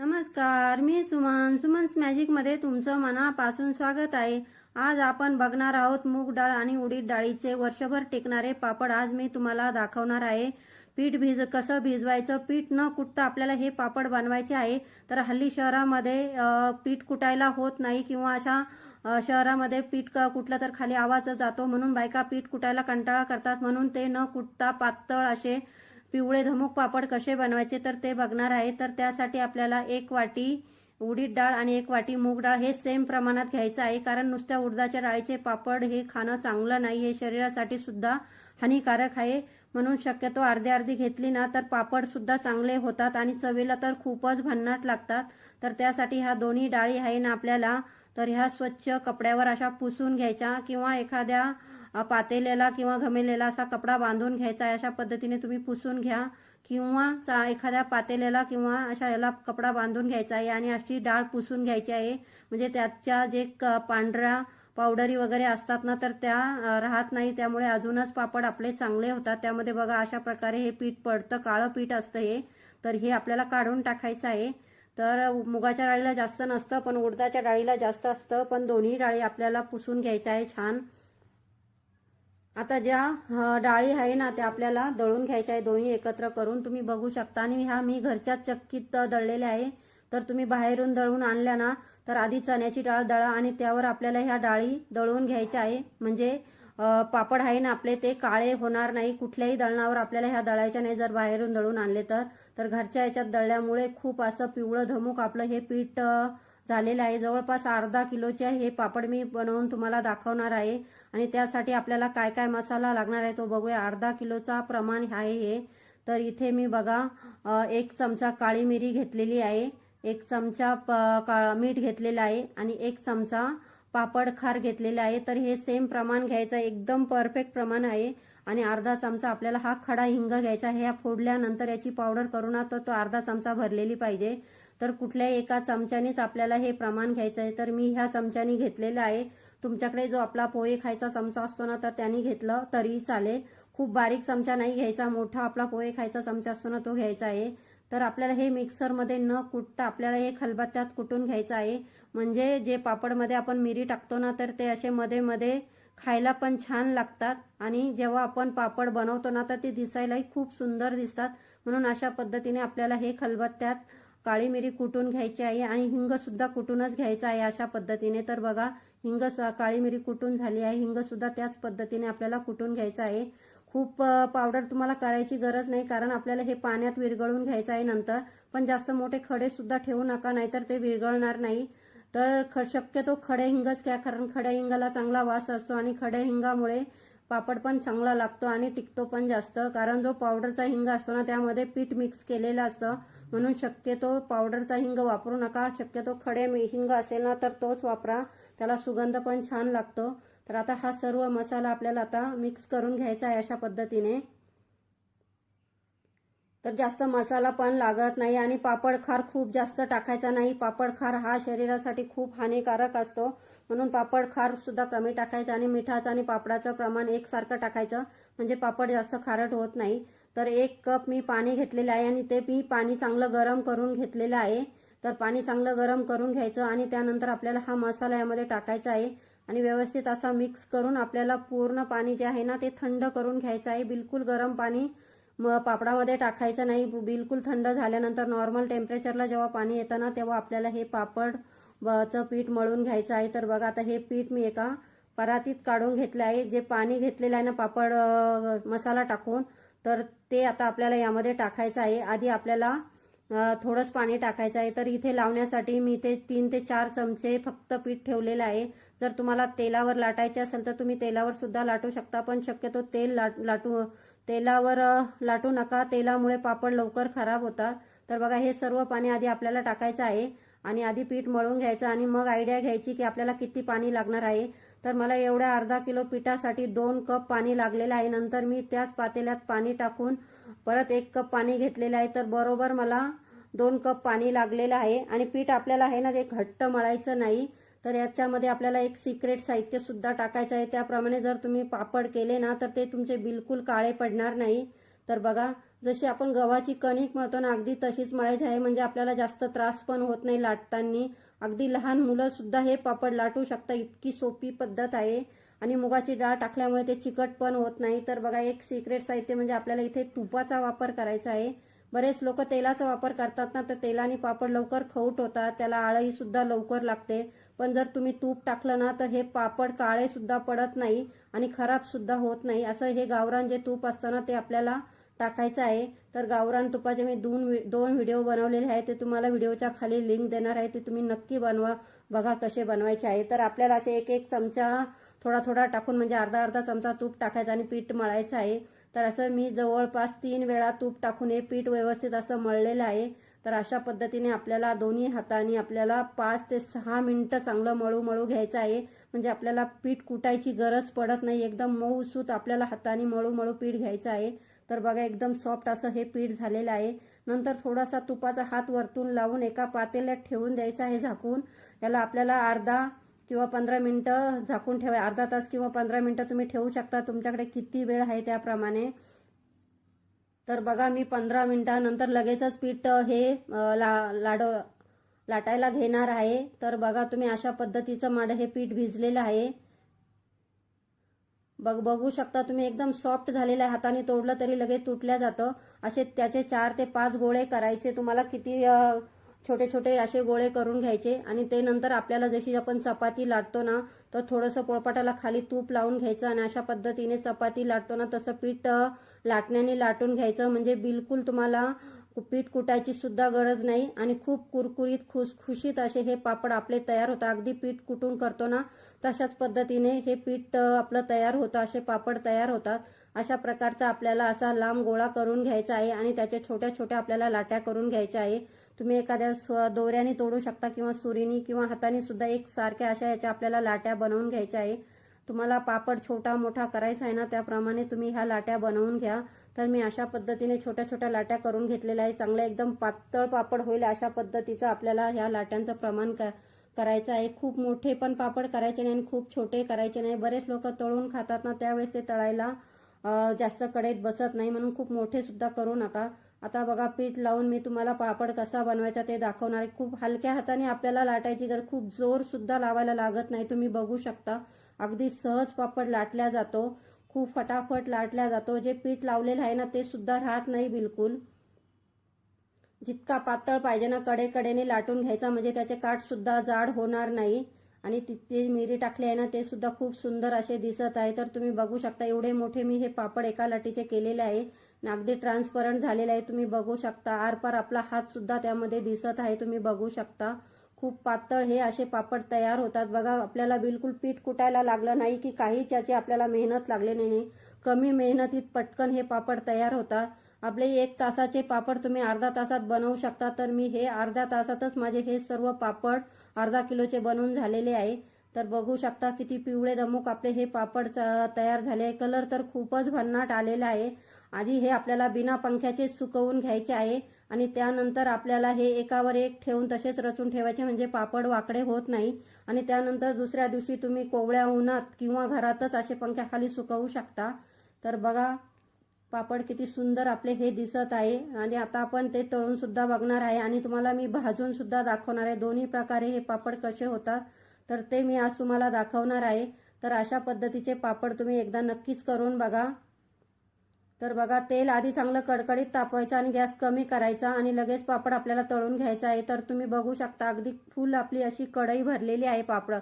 नमस्कार मी सुमन. सुमन्स मॅजिकमध्ये तुमचं मनापासून स्वागत आहे. आज आपण बघणार आहोत मूग डाळ आणि उडीद डाळीचे वर्षभर टिकणारे पापड. आज मी तुम्हाला दाखवणार आहे पीठ भिज कसं भिजवायचं पीठ न कुटता आपल्याला हे पापड बनवायचे आहे. तर हल्ली शहरामध्ये पीठ कुटायला होत नाही किंवा अशा शहरामध्ये पीठ क- कुटलं तर खाली आवाज जातो म्हणून बायका पीठ कुटायला कंटाळा करतात म्हणून ते न कुटता पातळ असे पिवळे धमुक पापड कसे बनवायचे तर ते बघणार आहे. तर त्यासाठी आपल्याला एक वाटी उडीद डाळ आणि एक वाटी मूग डाळ हे सेम प्रमाणात घ्यायचं आहे. कारण नुसत्या उडदाच्या डाळीचे पापड हे खाणं चांगलं नाही हे शरीरासाठी सुद्धा हानिकारक आहे. म्हणून शक्यतो अर्धी अर्धी घेतली ना तर पापड सुद्धा चांगले होतात आणि चवीला तर खूपच भन्नाट लागतात. तर त्यासाठी ह्या दोन्ही डाळी आहे ना आपल्याला तर ह्या स्वच्छ कपड्यावर अशा पुसून घ्यायच्या किंवा एखाद्या पातेलेला किंवा घमेलेला असा कपडा बांधून घ्यायचा आहे अशा पद्धतीने तुम्ही पुसून घ्या. किंवा चा- एखाद्या पातेल्याला किंवा अशा याला कपडा बांधून घ्यायचा आहे आणि अशी डाळ पुसून घ्यायची आहे. म्हणजे त्याच्या जे क- पांढऱ्या पावडरी वगैरे असतात ना तर त्या राहत नाही. त्यामुळे अजूनच पापड आपले चांगले होतात. त्यामध्ये बघा अशा प्रकारे हे पीठ पडतं काळं पीठ असतं हे. तर हे आपल्याला काढून टाकायचं आहे. तर मुगाच्या डाळीला जास्त नसतं पण उडदाच्या डाळीला जास्त असतं. पण दोन्ही डाळी आपल्याला पुसून घ्यायच्या आहे छान. आता ज्या डाळी आहे ना त्या आपल्याला दळून घ्यायच्या आहे दोन्ही एकत्र करून. तुम्ही बघू शकता. आणि ह्या मी घरच्या चक्कीत दळलेल्या आहे. तर तुम्ही बाहेरून दळून आणल्या ना तर आधी चण्याची डाळ दळा आणि त्यावर आपल्याला ह्या डाळी दळून घ्यायच्या आहे. म्हणजे पापड आहे ना आपले ते काळे होणार नाही. कुठल्याही दळणावर आपल्याला ह्या दळायच्या नाही. जर बाहेरून दळून आणले तर तर घरच्या ह्याच्यात दळल्यामुळे खूप असं पिवळं धमुक आपलं हे पीठ झालेलं आहे. जवळपास अर्धा किलोचे हे पापड मी बनवून तुम्हाला दाखवणार आहे. आणि त्यासाठी आपल्याला काय काय मसाला लागणार आहे तो बघूया. अर्धा किलोचा प्रमाण आहे हे. तर इथे मी बघा एक चमचा काळी मिरी घेतलेली आहे. एक चमचा प- का मीठ घेतलेलं आहे. आणि एक चमचा पापड खार घेतलेले आहे. तर हे सेम प्रमाण घ्यायचं एकदम परफेक्ट प्रमाण आहे. आणि अर्धा चमचा आपल्याला हा खडा हिंग घ्यायचा आहे. ह्या फोडल्यानंतर याची पावडर करून ना तर तो अर्धा चमचा भरलेली पाहिजे. तर कुठल्याही एका चमच्यानेच आपल्याला हे प्रमाण घ्यायचं आहे. तर मी ह्या चमच्याने घेतलेलं आहे. तुमच्याकडे जो आपला पोहे खायचा चमचा असतो ना तर त्यांनी घेतलं तरी चालेल. खूप बारीक चमचा नाही घ्यायचा. मोठा आपला पोहे खायचा चमचा असतो ना तो घ्यायचा आहे. तर आपल्याला हे मिक्सरमध्ये न कुटता आपल्याला हे खलबत्त्यात कुटून घ्यायचं आहे. म्हणजे जे पापडमध्ये आपण मिरी टाकतो ना तर ते असे मध्ये मध्ये खायला पण छान लागतात. आणि जेव्हा आपण पापड बनवतो ना तर ते दिसायलाही खूप सुंदर दिसतात. म्हणून अशा पद्धतीने आपल्याला हे खलबत्त्यात काळी मिरी कुटून घ्यायची आहे आणि हिंग सुद्धा कुटूनच घ्यायचं आहे अशा पद्धतीने. तर बघा हिंग काळी मिरी कुटून झाली आहे. हिंग सुद्धा त्याच पद्धतीने आपल्याला कुटून घ्यायचं आहे. खूप पावडर तुम्हाला करायची गरज नाही कारण आपल्याला हे पाण्यात विरघळून घ्यायचं आहे नंतर. पण जास्त मोठे खडे सुद्धा ठेवू नका नाहीतर ते विरघळणार नाही. तर ख शक्यतो खडे हिंगच घ्या कारण खड्या हिंगाला चांगला वास असतो आणि खड्या हिंगामुळे पापड पण चांगला लागतो आणि टिकतो पण जास्त. कारण जो पावडरचा हिंग असतो ना त्यामध्ये पीठ मिक्स केलेलं असतं. म्हणून शक्यतो पावडरचा हिंग वापरू नका. शक्यतो खडे हिंग असेल ना तर तोच वापरा. त्याला सुगंध पण छान लागतो. तर आता हा सर्व मसाला आपल्याला आता मिक्स करून घ्यायचा आहे अशा पद्धतीने. तर जास्त मसाला पण लागत नाही आणि पापड खार खूप जास्त टाकायचा नाही. पापड खार हा शरीरासाठी खूप हानिकारक असतो. म्हणून पापड खार सुद्धा कमी टाकायचं आणि मिठाचं आणि पापडाचं प्रमाण एकसारखं टाकायचं. म्हणजे पापड जास्त खारट होत नाही. तर एक कप मी पाणी घेतलेलं आहे आणि ते मी पाणी चांगलं गरम करून घेतलेलं आहे. तर पाणी चांगलं गरम करून घ्यायचं आणि त्यानंतर आपल्याला हा मसाला यामध्ये टाकायचा आहे. आणि व्यवस्थित असा मिक्स करून आपल्याला पूर्ण पाणी जे आहे ना ते थंड करून घ्यायचं आहे. बिलकुल गरम पाणी म पापडामध्ये टाकायचं नाही. बिलकुल थंड झाल्यानंतर नॉर्मल टेम्परेचरला जेव्हा पाणी येतं ना तेव्हा आपल्याला हे पापड चं पीठ मळून घ्यायचं आहे. तर बघा आता हे पीठ मी एका परातीत काढून घेतलं आहे. जे पाणी घेतलेलं आहे ना पापड मसाला टाकून तर ते आता आपल्याला यामध्ये टाकायचं आहे. आधी आपल्याला थोडंच पाणी टाकायचं आहे. तर इथे लावण्यासाठी मी इथे तीन ते चार चमचे फक्त पीठ ठेवलेलं आहे. जर तुम्हाला तेलावर लाटायचे असेल तर तुम्ही तेलावर सुद्धा लाटू शकता पण शक्यतो तेल लाट लाटू तेलावर लाटू नका. तेलामुळे पापड लवकर खराब होतात. तर बघा हे सर्व पाणी आधी आपल्याला टाकायचं आहे आणि आधी पीठ मळून घ्यायचं आणि मग आयडिया घ्यायची की आपल्याला किती पाणी लागणार आहे. तर मला एवढ्या अर्धा किलो पिठासाठी दोन कप पाणी लागलेलं आहे. नंतर मी त्याच पातेल्यात पाणी टाकून परत एक कप पाणी घेतलेलं आहे. तर बरोबर मला दोन कप पाणी लागलेलं आहे आणि पीठ आपल्याला आहे ना ते घट्ट मळायचं नाही. तर याच्यामध्ये आपल्याला एक सिक्रेट साहित्य सुद्धा टाकायचं आहे. त्याप्रमाणे जर तुम्ही पापड केले ना तर ते तुमचे बिलकुल काळे पडणार नाही. तर बघा जशी आपण गव्हाची कणिक मळतो ना अगदी तशीच मळायची आहे. म्हणजे आपल्याला जास्त त्रास पण होत नाही लाटताना. अगदी लहान मुलं सुद्धा हे पापड लाटू शकता. इतकी सोपी पद्धत आहे. आणि मुगाची डाळ टाकल्यामुळे ते चिकट पण होत नाही. तर बघा एक सिक्रेट साहित्य म्हणजे आपल्याला इथे तुपाचा वापर करायचा आहे. बरेच लोक तेलाचा वापर करतात ना तर तेलाने पापड लवकर खौट होतात त्याला आळही सुद्धा लवकर लागते. पण जर तुम्ही तूप टाकलं ना तर हे पापड काळे सुद्धा पडत नाही आणि खराब सुद्धा होत नाही. असं हे गावरान जे तूप असतं ना ते आपल्याला टाकायचं आहे. तर गावरान तुपाचे मी दोन दोन व्हिडिओ बनवलेले आहे ते तुम्हाला व्हिडिओच्या खाली लिंक देणार आहे ते तुम्ही नक्की बनवा बघा कसे बनवायचे आहे. तर आपल्याला असे एक एक चमचा थोडा थोडा टाकून म्हणजे अर्धा अर्धा चमचा तूप टाकायचा आणि पीठ मळायचं आहे. तर असं मी जवळपास तीन वेळा तूप टाकून हे पीठ व्यवस्थित असं मळलेलं आहे. तर अशा पद्धतीने आपल्याला दोन्ही हाताने आपल्याला पाच ते सहा मिनिटं चांगलं मळू मळू घ्यायचं आहे. म्हणजे आपल्याला पीठ कुटायची गरज पडत नाही. एकदम मऊसूत आपल्याला हाताने मळू मळू पीठ घ्यायचं आहे. तर बघा एकदम सॉफ्ट असं हे पीठ झालेलं आहे. नंतर थोडासा तुपाचा हात वरतून लावून एका पातेल्यात ठेवून द्यायचा आहे झाकून. याला आपल्याला अर्धा किंवा पंधरा मिनटं झाकून ठेवा अर्धा तास किंवा पंधरा मिनटं तुम्ही ठेवू शकता. तुमच्याकडे किती वेळ आहे त्याप्रमाणे. तर बघा मी पंधरा मिनटानंतर लगेचच पीठ हे ला लाड लाटायला घेणार आहे. तर बघा तुम्ही अशा पद्धतीचं माड हे पीठ भिजलेलं आहे. बघ बघू शकता तुम्ही एकदम सॉफ्ट झालेलं आहे. हाताने तोडलं तरी लगेच तुटल्या जातं. असे त्याचे चार ते पाच गोळे करायचे. तुम्हाला किती छोटे छोटे असे गोळे करून घ्यायचे आणि ते नंतर आपल्याला जशी आपण चपाती लाटतो ना तर थोडंसं पोळपाटाला खाली तूप लावून घ्यायचं आणि अशा पद्धतीने चपाती लाटतो ना तसं पीठ लाटण्याने लाटून घ्यायचं. म्हणजे बिलकुल तुम्हाला पीठ कुटायची सुद्धा गरज नाही आणि खूप कुरकुरीत खुसखुशीत असे हे पापड आपले तयार होतात. अगदी पीठ कुटून करतो ना तशाच पद्धतीने हे पीठ आपलं तयार होतं असे पापड तयार होतात. अशा प्रकारचा आपल्याला असा लांब गोळा करून घ्यायचा आहे आणि त्याच्या छोट्या छोट्या आपल्याला लाट्या करून घ्यायच्या आहे. तुम्ही एखाद्या स्व दोऱ्याने तोडू शकता किंवा सुरीनी किंवा हाताने सुद्धा एक सारख्या अशा याच्या आपल्याला लाट्या बनवून घ्यायच्या आहे. तुम्हाला पापड छोटा मोठा करायचा आहे ना त्याप्रमाणे तुम्ही ह्या लाट्या बनवून घ्या. तर मी अशा पद्धतीने छोट्या छोट्या लाट्या करून घेतलेल्या आहे. चांगल्या एकदम पातळ पापड होईल अशा पद्धतीचं आपल्याला ह्या लाट्यांचं प्रमाण क करायचं आहे. खूप मोठे पण पापड करायचे नाही आणि खूप छोटे करायचे नाही. बरेच लोक तळून खातात ना त्यावेळेस ते तळायला जास्त कडेत बसत नाही म्हणून खूप मोठे सुद्धा करू नका. आता बघा पीठ लावून मी तुम्हाला पापड कसा बनवायचा ते दाखवणार खूप हलक्या हाताने आपल्याला लाटायची गरज खूप जोर सुद्धा लावायला लागत नाही. तुम्ही बघू शकता अगदी सहज पापड लाटल्या जातो. खूप फटाफट लाटल्या जातो. जे पीठ लावलेलं आहे ना ते सुद्धा राहत नाही बिलकुल. जितका पातळ पाहिजे ना कडे कडेने लाटून घ्यायचा. म्हणजे त्याचे काठ सुद्धा जाड होणार नाही. आणि तिथे मिरी टाकली आहे ना ते सुद्धा खूप सुंदर असे दिसत आहे. तर तुम्ही बघू शकता एवढे मोठे मी हे पापड एका लाटीचे केलेले आहे. अगदी ट्रान्सपरंट झालेला आहे. तुम्ही बघू शकता. आरपार आपला हात सुद्धा त्यामध्ये दिसत आहे. तुम्ही बघू शकता. खूप पातळ हे असे पापड तयार होतात. बघा आपल्याला बिलकुल पीठ कुटायला लागलं नाही की काहीच याची आपल्याला मेहनत लागले नाही. कमी मेहनतीत पटकन हे पापड तयार होतात. आपले एक तासाचे पापड तुम्ही अर्धा तासात बनवू शकता. तर मी हे अर्ध्या तासातच माझे हे सर्व पापड अर्धा किलोचे बनवून झालेले आहे. तर बघू शकता किती पिवळे दमुक आपले हे पापड च- तयार झाले आहे. कलर तर खूपच भन्नाट आलेला आहे. आधी हे आपल्याला बिना पंख्याचे सुकवून घ्यायचे आहे आणि त्यानंतर आपल्याला हे एकावर एक ठेवून तसेच रचून ठेवायचे म्हणजे पापड वाकडे होत नाही. आणि त्यानंतर दुसऱ्या दिवशी तुम्ही कोवळ्या उन्हात किंवा घरातच असे पंख्याखाली सुकवू शकता. तर बघा पापड किती सुंदर आपले हे दिसत आहे. आणि आता आपण ते तळून सुद्धा बघणार आहे. आणि तुम्हाला मी भाजून सुद्धा दाखवणार आहे. दोन्ही प्रकारे हे पापड कसे होतात तर ते मी आज तुम्हाला दाखवणार आहे. तर अशा पद्धतीचे पापड तुम्ही एकदा नक्कीच करून बघा. तर बघा तेल आधी चांगलं कडकडीत तापवायचं आणि गॅस कमी करायचा आणि लगेच पापड आपल्याला तळून घ्यायचा आहे. तर तुम्ही बघू शकता अगदी फुल आपली अशी कढई भरलेली आहे पापड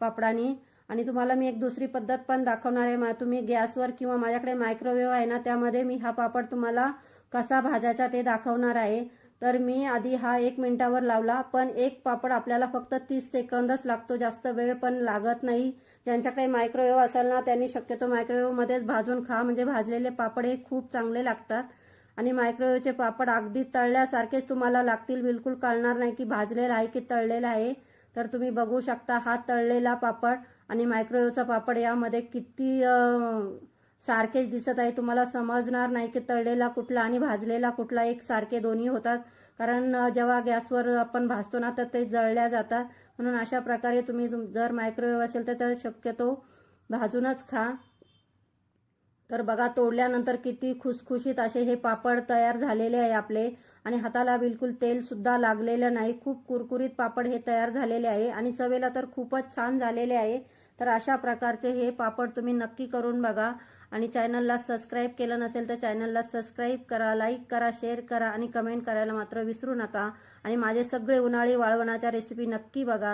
पापडाने. आणि तुम्हाला मी एक दुसरी पद्धत पण दाखवणार आहे. मा- तुम्ही गॅसवर किंवा माझ्याकडे मायक्रोवेव्ह आहे ना त्यामध्ये मी हा पापड तुम्हाला कसा भाजायचा ते दाखवणार आहे. तर मी आधी हा एक मिनिटावर लावला पण एक पापड आपल्याला फक्त तीस सेकंदच लागतो जास्त वेळ पण लागत नाही. ज्यांच्याकडे मायक्रोवेव्ह असेल ना त्यांनी शक्यतो मायक्रोवेव्हमध्येच भाजून खा. म्हणजे भाजलेले पापड हे खूप चांगले लागतात. आणि मायक्रोवेव्हचे पापड अगदी तळल्यासारखेच तुम्हाला लागतील. बिलकुल कळणार नाही की भाजलेला आहे की तळलेला आहे. तर तुम्ही बघू शकता हा तळलेला पापड आणि मायक्रोवेव्हचा पापड यामध्ये किती सारखेच दिसत आहे. तुम्हाला समजणार नाही की तळलेला कुठला आणि भाजलेला कुठला एक सारखे दोन्ही होतात. कारण जेव्हा गॅसवर आपण भाजतो ना तर ते जळल्या जातात. म्हणून अशा प्रकारे तुम्ही जर मायक्रोवेव्ह असेल तर त्या शक्यतो भाजूनच खा. तर बघा तोडल्यानंतर किती खुसखुशीत असे हे पापड तयार झालेले आहे आपले. आणि हाताला बिलकुल तेल सुद्धा लागलेलं नाही. खूप कुरकुरीत पापड हे तयार झालेले आहे. आणि चवेला तर खूपच छान झालेले आहे. तर अशा प्रकारचे हे पापड तुम्ही नक्की करून बघा. आणि चॅनलला सबस्क्राईब केलं नसेल तर चॅनलला सबस्क्राईब करा लाईक करा शेअर करा आणि कमेंट करायला मात्र विसरू नका. आणि माझे सगळे उन्हाळी वाळवणाच्या रेसिपी नक्की बघा.